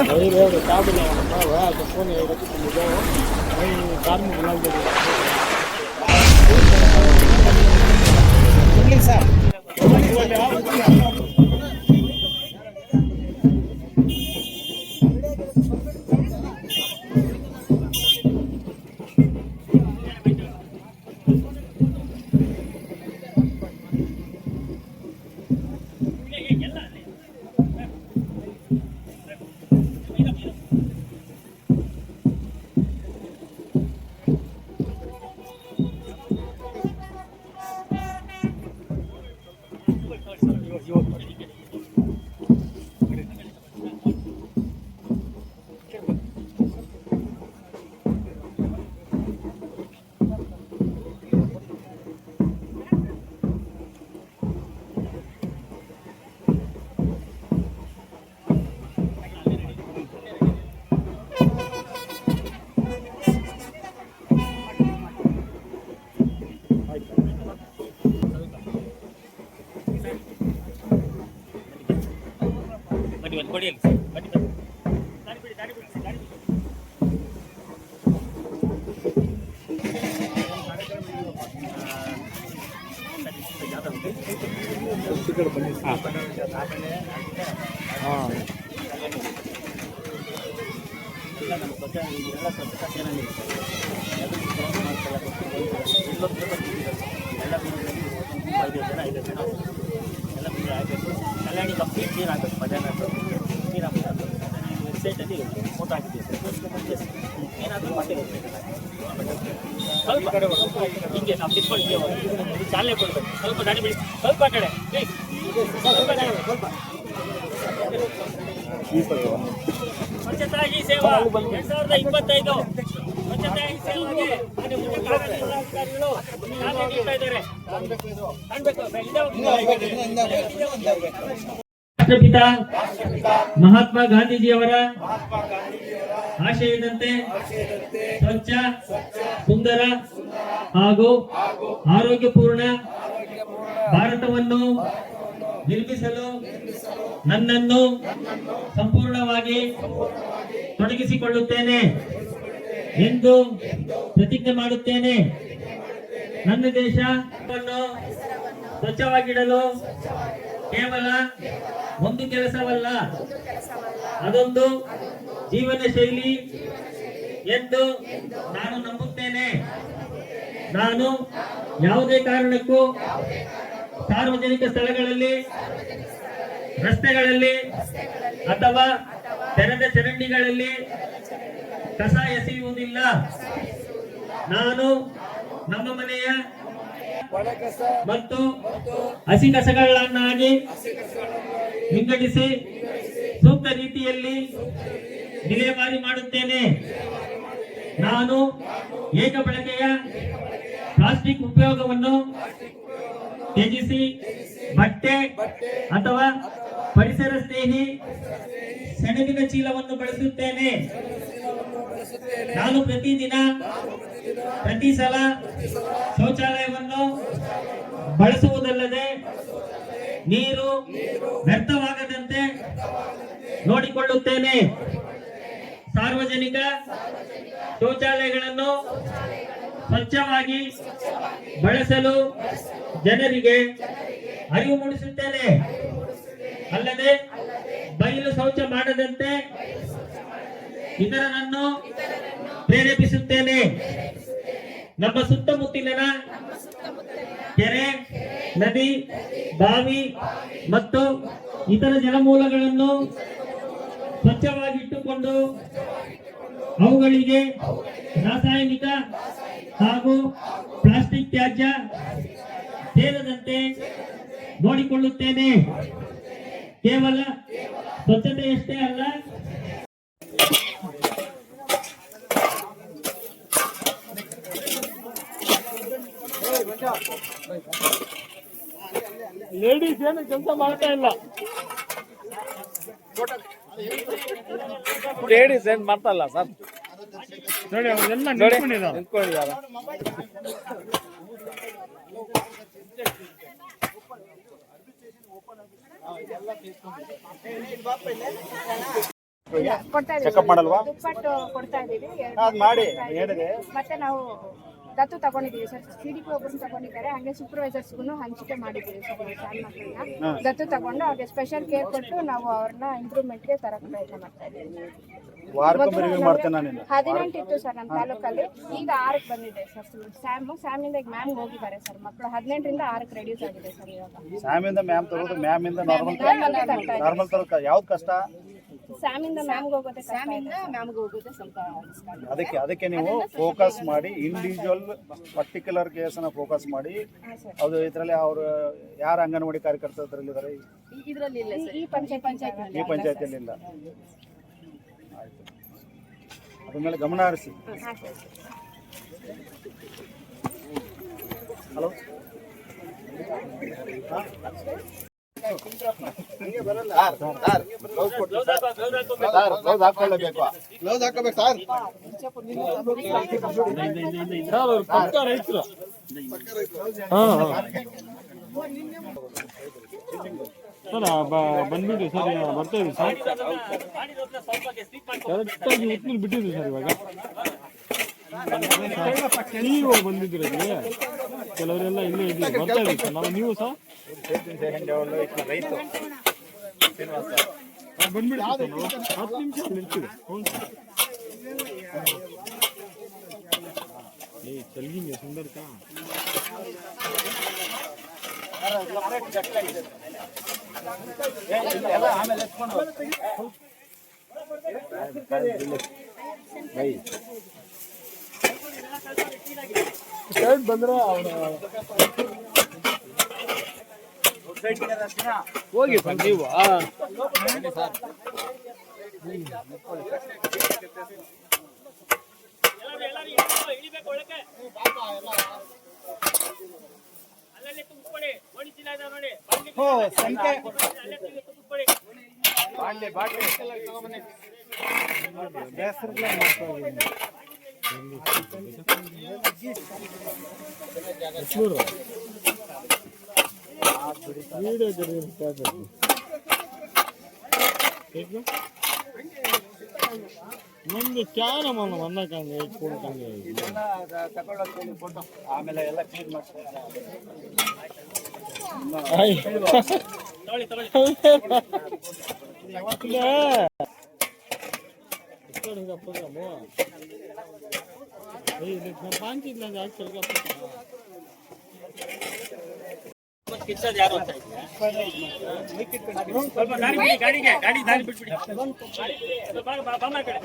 ஒரு காப்பில் வாங்கினா அந்த ஃபோன் எடுத்து கொஞ்சம் காரணம் நல்லா சார் ಜನ ಎಲ್ಲ ಹಾಂ. ಆಗಬೇಕು ಕಲ್ಯಾಣಿ ಕಂಪ್ಲೀಟ್ ನೀರು ಆಗಬೇಕು ಮಧ್ಯಾಹ್ನ ನೀರು ಹಾಕಬೇಕು ವೆಬ್ಸೈಟಲ್ಲಿ ಫೋಟೋ ಹಾಕಿದ್ದೀವಿ ಸರ್ ಏನಾದರೂ ಮತ್ತೆ ಸ್ವಲ್ಪ ಹಿಂಗೆ ನಾವು ತಿಳ್ಕೊಂಡಿದ್ದೇವೆ ಚಾಲನೆ ಕೊಡಬೇಕು. ಸ್ವಲ್ಪ ಗಾಡಿ ಬಿಡಿ. ಸ್ವಲ್ಪ ಕಡೆ ಪ್ಲೀಸ್ ಸ್ವಲ್ಪ ದಾರಿ ಬಿಡಿ, ಸ್ವಲ್ಪ ಸ್ವಚ್ಛತಾ ಸೇವಾ. ಎರಡ್ ಸಾವಿರದ ಇಪ್ಪತ್ತೈದು. ಸ್ವಚ್ಛತಾಗಿ ಸೇವಾಗೆ ಕಾರ್ಯನಿರ್ವಹಣಾಧಿಕಾರಿಗಳು ಚಾಲನೆ ನೀಡ್ತಾ ಇದ್ದಾರೆ. ರಾಷ್ಟ್ರಪಿತ ಮಹಾತ್ಮ ಗಾಂಧೀಜಿಯವರ ಆಶಯದಂತೆ ಸ್ವಚ್ಛ ಸುಂದರ ಹಾಗೂ ಆರೋಗ್ಯಪೂರ್ಣ ಭಾರತವನ್ನು ನಿರ್ಮಿಸಲು ನನ್ನನ್ನು ಸಂಪೂರ್ಣವಾಗಿ ತೊಡಗಿಸಿಕೊಳ್ಳುತ್ತೇನೆ. ಎಂದು ಪ್ರತಿಜ್ಞೆ ಮಾಡುತ್ತೇನೆ. ನನ್ನ ದೇಶವನ್ನು ಸ್ವಚ್ಛವಾಗಿಡಲು ಕೇವಲ ಒಂದು ಕೆಲಸವಲ್ಲ. ಅದೊಂದು ಜೀವನ ಶೈಲಿ ಎಂದು ನಾನು ನಂಬುತ್ತೇನೆ. ನಾನು ಯಾವುದೇ ಕಾರಣಕ್ಕೂ ಸಾರ್ವಜನಿಕ ಸ್ಥಳಗಳಲ್ಲಿ, ರಸ್ತೆಗಳಲ್ಲಿ ಅಥವಾ ತೆರೆದ ಚರಂಡಿಗಳಲ್ಲಿ ಕಸ ಎಸೆಯುವುದಿಲ್ಲ ನಾನು ನಮ್ಮ ಮನೆಯ ಮತ್ತು ಹಸಿ ಕಸಗಳನ್ನಾಗಿ ವಿಂಗಡಿಸಿ ಸೂಕ್ತ ರೀತಿಯಲ್ಲಿ ವಿಲೇವಾರಿ ಮಾಡುತ್ತೇನೆ. ನಾನು ಏಕ ಬಳಕೆಯ ಪ್ಲಾಸ್ಟಿಕ್ ಉಪಯೋಗವನ್ನು ತ್ಯಜಿಸಿ, ಬಟ್ಟೆ ಅಥವಾ ಪರಿಸರ ಸ್ನೇಹಿ ಸೆಣಬಿನ ಚೀಲವನ್ನು ಬಳಸುತ್ತೇನೆ. ನಾನು ಪ್ರತಿದಿನ ಪ್ರತಿ ಸಲ ಶೌಚಾಲಯವನ್ನು ಬಳಸುವುದಲ್ಲದೆ ನೀರು ವ್ಯರ್ಥವಾಗದಂತೆ ನೋಡಿಕೊಳ್ಳುತ್ತೇನೆ. ಸಾರ್ವಜನಿಕ ಶೌಚಾಲಯಗಳನ್ನು ಸ್ವಚ್ಛವಾಗಿ ಬಳಸಲು ಜನರಿಗೆ ಅರಿವು ಮೂಡಿಸುತ್ತೇನೆ. ಅಲ್ಲದೆ ಬಯಲು ಶೌಚ ಮಾಡದಂತೆ ಇತರರನ್ನು ಪ್ರೇರೇಪಿಸುತ್ತೇನೆ. ನಮ್ಮ ಸುತ್ತಮುತ್ತಲಿನ ಕೆರೆ ನದಿ ಬಾವಿ ಮತ್ತು ಇತರ ಜಲಮೂಲಗಳನ್ನು ಸ್ವಚ್ಛವಾಗಿಟ್ಟುಕೊಂಡು ಅವುಗಳಿಗೆ ರಾಸಾಯನಿಕ ಹಾಗೂ ಪ್ಲಾಸ್ಟಿಕ್ ತ್ಯಾಜ್ಯ ಸೇರದಂತೆ ನೋಡಿಕೊಳ್ಳುತ್ತೇನೆ. ಕೇವಲ ಸ್ವಚ್ಛತೆಯಷ್ಟೇ ಅಲ್ಲ ಲೇಡೀಸ್ ಏನು ಕೆಲಸ ಮಾಡ್ತಾ ಇಲ್ಲ. ಲೇಡೀಸ್ ಏನ್ ಮಾಡ್ತಾ ಇಲ್ಲ ಸರ್? ನೋಡಿ ಅವರೆಲ್ಲ ನಿಂತ್ಕೊಂಡಿದ್ದಾರೆ. ಚೆಕಪ್ ಮಾಡಲ್ವಾ? ಕೊಡ್ತಾ ಇದೀವಿ ಅದು ಮಾಡಿ ಹೇಳಿದೆ. ಮತ್ತೆ ನಾವು ದತ್ತು ತಗೊಂಡಿದ್ದೀವಿ ಸರ್. ಸಿ ಡಿ ಪಿ ಒಬ್ಬರು ತಗೊಂಡಿದ್ದಾರೆ. ಹಂಗೆ ಸೂಪರ್ವೈಸರ್ಸ್ಗೂ ಹಂಚಿಕೆ ಮಾಡಿದ್ದೀವಿ ಸರ್ ಶಾಲೆ ಮಕ್ಕಳನ್ನ. ದತ್ತು ತಗೊಂಡು ಅವ್ರಿಗೆ ಸ್ಪೆಷಲ್ ಕೇರ್ ಕೊಟ್ಟು ನಾವು ಅವ್ರನ್ನ ಇಂಪ್ರೂವ್ಮೆಂಟ್ಗೆ ತರಕ್ಕೆ ಪ್ರಯತ್ನ ಮಾಡ್ತಾ ಇದ್ದೀವಿ ಹದಿನೆಂಟು ಇತ್ತು ಸರ್ ನಮ್ಮ ತಾಲೂಕಲ್ಲಿ. ಈಗ ಆರಕ್ಕೆ ಬಂದಿದೆ ಸರ್. ಸ್ಯಾಮು ಸ್ಯಾಮಿಂದ ಈಗ ಮ್ಯಾಮ್ ಹೋಗಿದ್ದಾರೆ ಸರ್. ಮಕ್ಕಳು ಹದಿನೆಂಟರಿಂದ ಆರಕ್ಕೆ ರೆಡ್ಯೂಸ್ ಆಗಿದೆ ಸರ್ ಇವಾಗ. ಸ್ಯಾಮಿಂದ ಮ್ಯಾಮ್ ತರೋದು ಮ್ಯಾಮಿಂದ ನಾರ್ಮಲ್ ನಾರ್ಮಲ್ ತರಕ ಯಾವ್ದು ಕಷ್ಟ? ಸ್ಯಾಮಿಂದ ಮ್ಯಾಮ್ಗೆ ಹೋಗೋದೇ ಸ್ಯಾಮಿಂದ ಮ್ಯಾಮ್ಗೆ ಹೋಗೋದೇ ಸ್ವಲ್ಪ ಅದಕ್ಕೆ ಅದಕ್ಕೆ ನೀವು ಫೋಕಸ್ ಮಾಡಿ ಇಂಡಿವಿಜುವಲ್ ಪರ್ಟಿಕ್ಯುಲರ್ ಕೇಸನ್ನ ಫೋಕಸ್ ಮಾಡಿ. ಅದು ಇದರಲ್ಲಿ ಅವರು ಯಾರು ಅಂಗನವಾಡಿ ಕಾರ್ಯಕರ್ತರು ಇದರಲ್ಲಿ ಇದ್ದಾರೆ ಇದರಲ್ಲಿ ಇಲ್ಲ ಈ ಪಂಚಾಯತ್ ಪಂಚಾಯತ್ ಈ ಪಂಚಾಯತಿಯಲ್ಲಿ ಇಲ್ಲ. ಆಯ್ತು ಅದ್ರ ಮೇಲೆ ಗಮನ ಹರಿಸಿ. ಹಲೋ? ಸರ್ ಬಂದ್ಬಿಟ್ಟು. ಸರ್ ಬರ್ತಾ ಇದ್ದೀವಿ ಸರ್ ಕರೆಕ್ಟಾಗಿ ಉತ್ನಲ್ಲಿ ಬಿಟ್ಟಿದ್ವಿ ಸರ್ ಇವಾಗ ನೀವು ಬಂದಿದ್ದೀರಿ ಕೆಲವರೆಲ್ಲ ಇಲ್ಲೇ ಇದ್ದೀವಿ ಬರ್ತಾ ಇದ್ದೀವಿ ಸರ್ ನಾವು ನೀವು ಸರ್ ರೈತ ಆ, ಬಂದ್ಬಿಡಿ ಸರ್ ನಾವು ಹತ್ತು ನಿಮಿಷ ನಿಲ್ತೀವಿ ಹ್ಞೂ ಸರ್ ಏ ಚಲ್ಗಿಂಗೆ ಸುಂದರ ಕಾ ಸೈಡ್ ಬಂದ್ರೆ ಅವನು ಹೋಗಿ ಸರ್ ನೀವು ಆ. வீடியோ தெரியும் பார்த்துருக்கு கேட்கும் ಮುಂದೆ ಚಾರ ಮನ ಅನ್ನಕಂಗೆ ಇಟ್ಕೊಂಡ್ಕಂಗೆ ತಗೊಳ್ಳೋದು ಫೋಟೋ ಆಮೇಲೆ ಎಲ್ಲ ಕ್ಲೀನ್ ಮಾಡ್ತಾರೆ ಪಾಂಚಿದ್ಲ ಹಾಕಿ ಸ್ವಲ್ಪ ಕಿಚ್ಚದ ಯಾರು ಅಂತ ಸ್ವಲ್ಪ ದಾರಿ ಬಿಡಿ ಗಾಡಿಗೆ ಗಾಡಿ ದಾರಿ ಬಿಟ್ಬಿಡಿ ಬಮ್ಮ ಕಡೆ